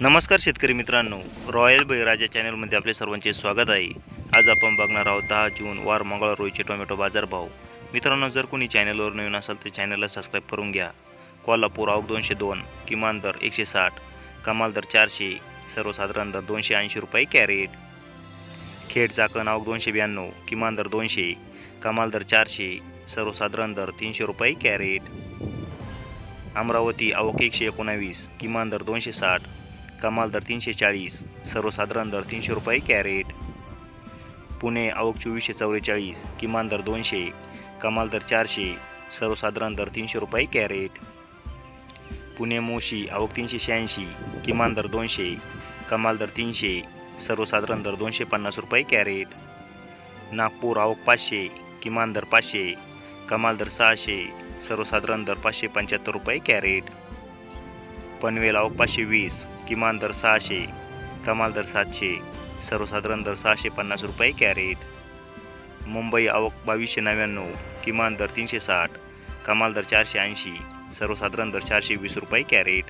नमस्कार शेतकरी मित्रांनो. रॉयल बळीराजा चॅनलमध्ये आपले सर्वांचे स्वागत आहे. आज आपण बघणार आहोत दहा जून वार मंगळ रोईचे टोमॅटो बाजारभाव. मित्रांनो जर कोणी चॅनलवर नवीन असाल तर चॅनलला सबस्क्राईब करून घ्या. कोल्हापूर आवक दोनशे दोन किमान दर एकशे साठ कमाल दर चारशे सर्वसाधारण दर दोनशे ऐंशी रुपये कॅरेट. खेड चाकण आवक दोनशे ब्याण्णव किमान दर दोनशे कमाल दर चारशे सर्वसाधारण दर तीनशे रुपये कॅरेट. अमरावती आवक एकशे एकोणावीस किमान दर दोनशे साठ कमाल दर तीनशे चाळीस सर्वसाधारण दर तीनशे रुपये कॅरेट. पुणे आवक चोवीसशे चौवेचाळीस किमान दर दोनशे कमाल दर चारशे सर्वसाधारण दर तीनशे रुपये कॅरेट. पुणे मोशी आवक तीनशे शहाऐंशी किमान दर दोनशे कमाल दर तीनशे सर्वसाधारण दर दोनशे पन्नास रुपये कॅरेट. नागपूर आवक पाचशे किमान दर पाचशे कमाल दर सहाशे सर्वसाधारण दर पाचशे पंच्याहत्तर रुपये कॅरेट. पनवेल आवक पाचशे वीस किमान दर सहाशे कमाल दर सातशे सर्वसाधारण दर सहाशे पन्नास रुपये कॅरेट. मुंबई आवक बावीसशे नव्याण्णव किमान दर तीनशे साठ कमाल दर चारशे ऐंशी सर्वसाधारण दर चारशे वीस रुपये कॅरेट.